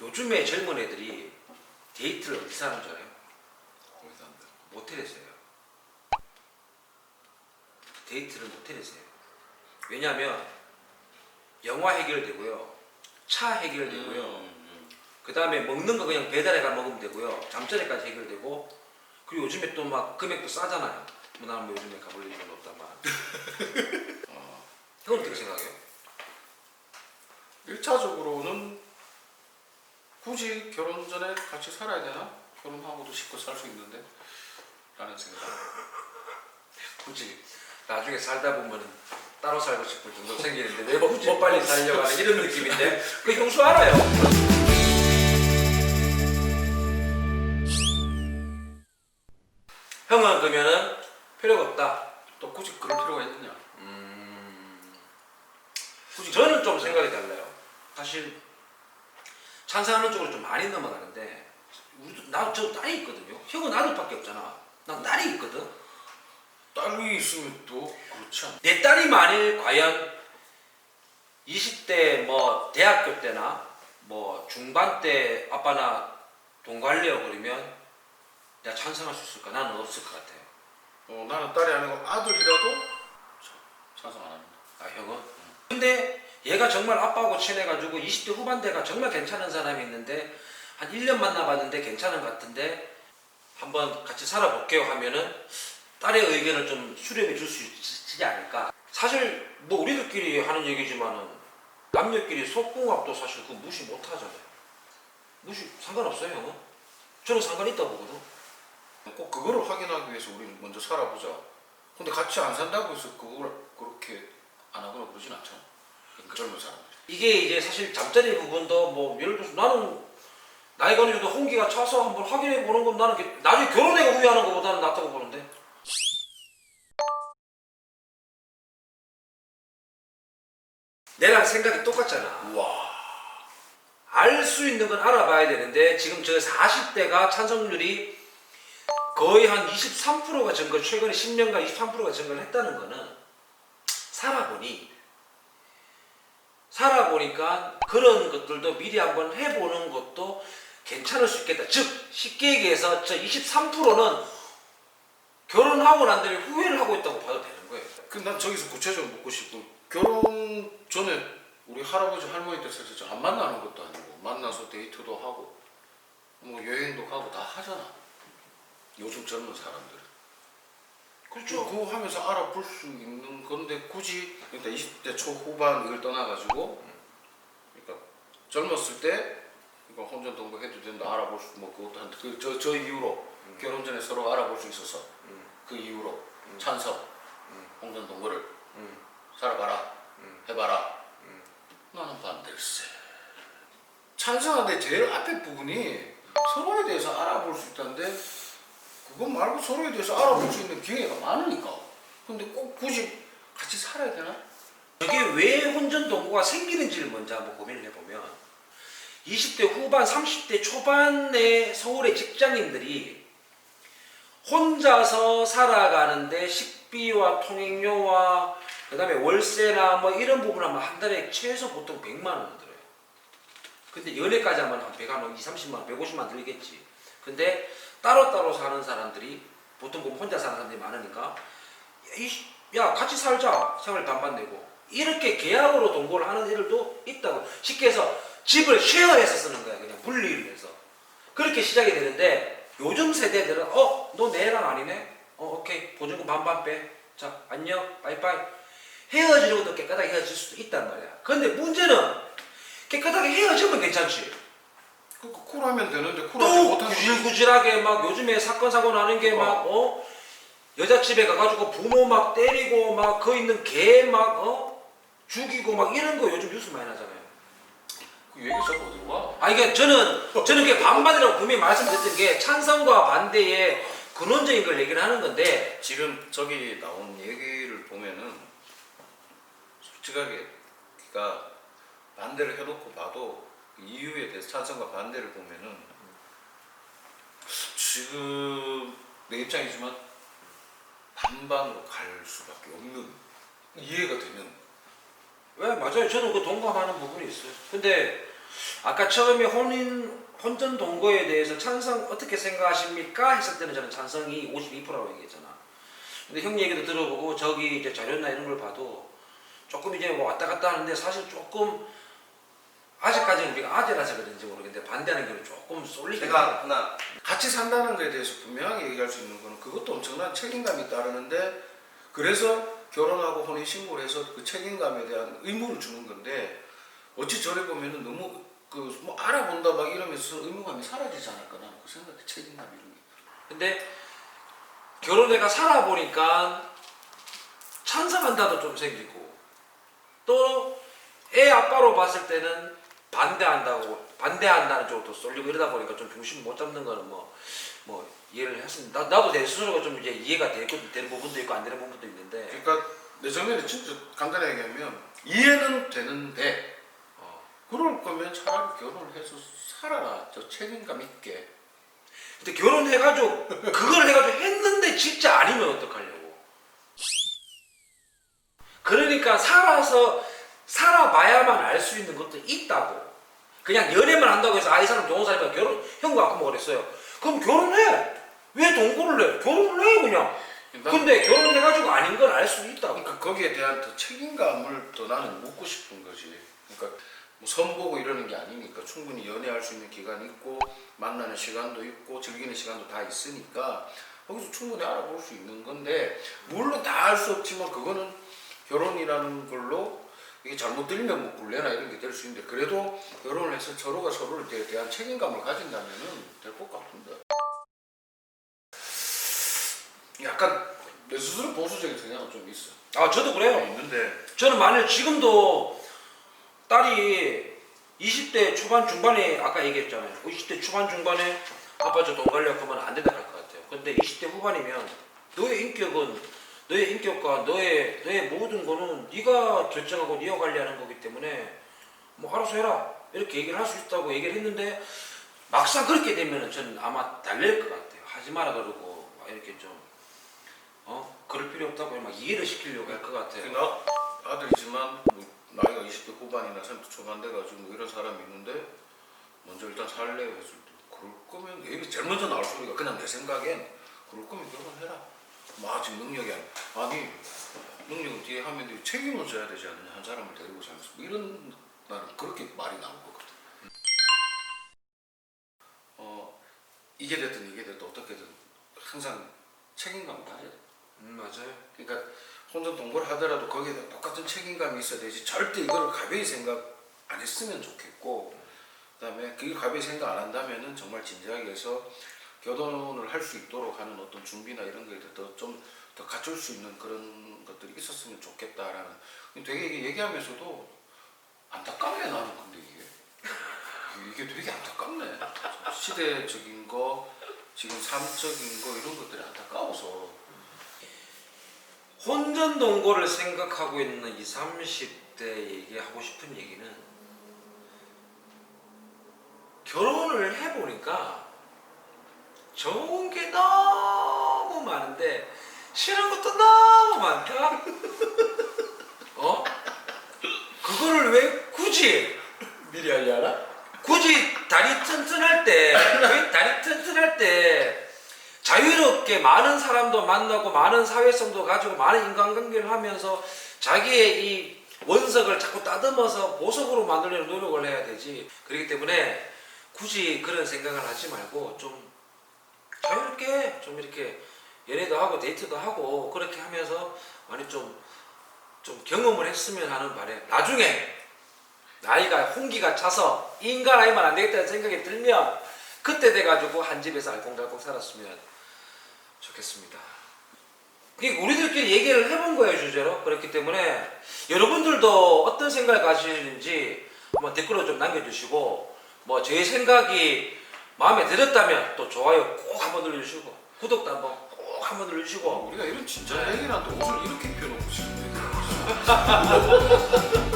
요즘에 젊은 애들이 데이트를 어디서 하는 줄 알아요? 거기서 한다. 모텔에서 해요. 데이트를 모텔에서 해요. 왜냐하면 영화 해결되고요. 차 해결되고요. 음, 그 다음에 먹는 거 그냥 배달해가 먹으면 되고요. 잠자리까지 해결되고 그리고 요즘에 또 막 금액도 싸잖아요. 뭐 나는 뭐 요즘에 가볼 일은 없다만. 어, 형은 어떻게 생각해요? 1차적으로는 굳이 결혼 전에 같이 살아야 되나? 결혼하고도 쉽고 살 수 있는데 라는 생각 굳이 나중에 살다 보면 따로 살고 싶을 정도 생기는데 왜 굳이 뭐 빨리 살려고 하는 이런 느낌인데 그 형수 알아요. 형은 그러면은 필요가 없다. 또 굳이 그럴 필요가 있느냐 굳이 저는 좀 생각이 달라요. 사실 찬성하는 쪽으로 좀 많이 넘어가는데 우리도 나저 딸이 있거든요. 형은 아들밖에 없잖아. 난 딸이 있거든. 딸이 있으면 또 그렇지 않나 내 딸이 만일 과연 20대 뭐 대학교 때나 뭐 중반 때 아빠나 돈 관리하고 그러면 내가 찬성할 수 있을까? 나는 없을 것 같아요. 어, 나는 딸이 아니고 아들이라도 차- 찬성 안 합니다 아 형은? 근데 얘가 정말 아빠하고 친해가지고 20대 후반 대가 정말 괜찮은 사람이 있는데 한 1년 만나봤는데 괜찮은 것 같은데 한번 같이 살아볼게요 하면은 딸의 의견을 좀 수렴해 줄 수 있지 않을까. 사실 뭐 우리들끼리 하는 얘기지만은 남녀끼리 속궁합도 사실 그 무시 못 하잖아요. 무시 상관없어요 형은? 저는 상관 있다고 보거든. 꼭 그거를 확인하기 위해서 우리 먼저 살아보자. 근데 같이 안 산다고 해서 그걸 그렇게 안 하거나 그러진 않잖아. 그 젊은 사람들 이게 이제 사실 잠자리 부분도 뭐 예를 들어서 나는 나이가 어느 정도 홍기가 차서 한번 확인해 보는 건 나는 게- 나중에 결혼해 후회하는 것보다는 낫다고 보는데. 내랑 생각이 똑같잖아. 우와. 알 수 있는 건 알아봐야 되는데 지금 저 40대가 찬성률이 거의 한 23%가 증가 최근에 10년간 23%가 증가를 했다는 거는 살아보니 살아보니까 그런 것들도 미리 한번 해보는 것도 괜찮을 수 있겠다. 즉 쉽게 얘기해서 저 23%는 결혼하고 난 다음에 후회를 하고 있다고 봐도 되는 거예요. 근데 난 저기서 구체적으로 묻고 싶고 결혼 전에 우리 할아버지 할머니 때 사실 안 만나는 것도 아니고 만나서 데이트도 하고 뭐 여행도 가고 다 하잖아 요즘 젊은 사람들은 그렇죠. 그거 하면서 알아볼 수 있는 건데 굳이 그러니까 20대 초후반 이걸 떠나가지고 그러니까 젊었을 때 이거 혼전 동거 해도 된다 알아볼 수 뭐 그것도 한그저 저 이후로 결혼 전에 서로 알아볼 수 있어서 음. 그 이후로 찬성 혼전 동거를 음. 살아봐라 해봐라. 나는 반대일세. 찬성하는데 제일 앞에 부분이 서로에 대해서 알아볼 수 있다는데 그거 말고 서로에 대해서 알아볼 수 있는 기회가 많으니까 근데 꼭 굳이 같이 살아야 되나? 저게 왜 혼전 동거가 생기는지를 먼저 한번 고민을 해보면 20대 후반, 30대 초반의 서울의 직장인들이 혼자서 살아가는데 식비와 통행료와 그 다음에 월세나 뭐 이런 부분 하면 한 달에 최소 보통 100만 원 들어요. 근데 연애까지 하면 한 100, 한 20, 30만 원, 150만 원 들겠지. 근데 따로따로 사는 사람들이 보통 보면 혼자 사는 사람들이 많으니까 이- 야 같이 살자. 생활 반반 내고. 이렇게 계약으로 동거를 하는 애들도 있다고. 쉽게 해서 집을 쉐어해서 쓰는 거야 그냥 분리를 해서. 그렇게 시작이 되는데 요즘 세대들은 어 너 내랑 아니네? 어 오케이. 보증금 반반 빼자 안녕. 빠이빠이. 헤어지는 것도 깨끗하게 헤어질 수도 있단 말이야. 근데 문제는 깨끗하게 헤어지면 괜찮지 그, 그 쿨하면 되는데 쿨하지 또 못하면 구질구질하게 막 요즘에 사건 사고 나는 게 막 어 여자 집에 가가지고 부모 막 때리고 막거 있는 개 막 어 죽이고 막 이런 거 요즘 뉴스 많이 나잖아요. 그 얘기 자꾸 어디로 가? 아 이게 저는 저는 그게 반반이라고 분명히 말씀드렸던 게 찬성과 반대의 근원적인 걸 얘기를 하는 건데 지금 저기 나온 얘기를 보면은 솔직하게 그러니까 반대를 해놓고 봐도 그 이유에 대해서 찬성과 반대를 보면은 지금 내 입장이지만 반반으로 갈 수밖에 없는 이해가 되는 왜 맞아요. 저는 그 동감하는 부분이 있어요. 근데 아까 처음에 혼인 혼전 동거에 대해서 찬성 어떻게 생각하십니까? 했을 때는 저는 찬성이 52%라고 얘기했잖아. 근데 형 얘기도 들어보고 저기 이제 자료나 이런 걸 봐도 조금 이제 뭐 왔다 갔다 하는데 사실 조금 아직까지는 우리가 아재라서 그런지 모르겠는데 반대하는 경우는 조금 쏠리게 제가 하나 같이 산다는 것에 대해서 분명하게 얘기할 수 있는 거는 그것도 엄청난 책임감이 따르는데 그래서 결혼하고 혼인 신고를 해서 그 책임감에 대한 의무를 주는 건데 어찌 저래 보면은 너무 그 뭐 알아본다 막 이러면서 의무감이 사라지지 않을까 나는 그 생각에 책임감 이런 게. 근데 결혼해가 살아보니까 찬성한다도 좀 생기고 또 애 아빠로 봤을 때는 반대한다고 반대한다는 쪽으로 또 쏠리고 이러다 보니까 좀 중심 못 잡는 거는 뭐, 뭐 이해를 했습니다. 나, 나도 내 스스로가 좀 이제 이해가 되고 되는 부분도 있고 안 되는 부분도 있는데. 그러니까 내 정면에 진짜 간단하게 얘기하면 이해는 되는데 어, 그럴 거면 차라리 결혼을 해서 살아라. 저 책임감 있게. 근데 결혼해가지고 그걸 해가지고 했는데 진짜 아니면 어떡하려고. 그러니까 살아서 살아봐야만 알 수 있는 것도 있다고. 그냥 연애만 한다고 해서 아 이 사람 좋은 사람이야 결혼 형과 아까 뭐 그랬어요. 그럼 결혼해. 왜 동거를 해? 결혼을 해 그냥. 그러니까 근데 결혼해가지고 아닌 걸 알수 있다고. 그러니까 거기에 대한 더 책임감을 더 나는 묻고 싶은 거지. 그러니까 뭐 선보고 이러는 게 아니니까 충분히 연애할 수 있는 기간이 있고 만나는 시간도 있고 즐기는 시간도 다 있으니까 거기서 충분히 알아볼 수 있는 건데 물론 다 알 수 없지만 그거는 결혼이라는 걸로 이게 잘못 들리면 뭐 굴레나 이런 게 될 수 있는데 그래도 결혼을 해서 서로가 서로에 대- 대한 책임감을 가진다면은 될 것 같은데. 약간 내 스스로 보수적인 성향은 좀 있어. 아 저도 그래요 있는데 저는 만약 지금도 딸이 20대 초반 중반에 아까 얘기했잖아요. 20대 초반 중반에 아빠 저돈 가려고 하면 안 된다 할 것 같아요. 근데 20대 후반이면 너의 인격은 너의 인격과 너의 너의 모든 거는 네가 결정하고 네가 관리하는 거기 때문에 뭐 알아서 해라 이렇게 얘기를 할 수 있다고 얘기를 했는데 막상 그렇게 되면은 저는 아마 달랠 것 같아요. 하지 마라 그러고 막 이렇게 좀 어? 그럴 필요 없다고 막 이해를 시키려고 할 것 같아요. 나 아들이지만 뭐 나이가 20대 후반이나 30대 초반 돼가지고 뭐 이런 사람이 있는데 먼저 일단 살래요 했을 때 그럴 거면 얘기 제일 먼저 나올 소리가 그냥 내 생각엔 그럴 거면 결혼해라 뭐 아직 능력이 아니 아니 능력은 뒤에 하면 되고 책임을 져야 되지 않느냐 한 사람을 데리고 살면서 뭐 이런 나는 그렇게 말이 나올 거거든. 어 이게 됐든 이게 됐든 어떻게든 항상 책임감을 가져야 돼. 음 맞아요. 그러니까 혼자 동거를 하더라도 거기에 똑같은 책임감이 있어야 되지 절대 이거를 가벼이 생각 안 했으면 좋겠고 그다음에 그게 가벼이 생각 안 한다면은 정말 진지하게 해서 결혼을 할 수 있도록 하는 어떤 준비나 이런 거에 대해서 좀더 갖출 수 있는 그런 것들이 있었으면 좋겠다라는. 되게 얘기하면서도 안타깝네 나는 근데 이게. 이게 되게 안타깝네. 시대적인 거 지금 삶적인 거 이런 것들이 안타까워서. 혼전 동거를 생각하고 있는 20, 30대 얘기하고 싶은 얘기는 결혼을 해보니까 좋은 게 너무 많은데 싫은 것도 너무 많다. 어? 그거를 왜 굳이 미리 알려라? 굳이 다리 튼튼할 때, 왜 다리 튼튼할 때 자유롭게 많은 사람도 만나고 많은 사회성도 가지고 많은 인간관계를 하면서 자기의 이 원석을 자꾸 따듬어서 보석으로 만들려는 노력을 해야 되지. 그렇기 때문에 굳이 그런 생각을 하지 말고 좀 자유롭게 좀 이렇게 연애도 하고 데이트도 하고 그렇게 하면서 많이 좀, 좀 경험을 했으면 하는 바람. 나중에 나이가 홍기가 차서 인간 아니면 안 되겠다는 생각이 들면 그때 돼가지고 한 집에서 알콩달콩 살았으면 좋겠습니다. 그게 우리들끼리 얘기를 해본 거예요 주제로 그렇기 때문에 여러분들도 어떤 생각을 가지는지 한번 댓글로 좀 남겨주시고 뭐 제 생각이 마음에 들었다면 또 좋아요 꼭 한번 눌러주시고 구독도 한번 꼭 한번 눌러주시고 우리가 이런 진짜 얘기를 하는데 옷을 이렇게 입혀놓고 하고 있어.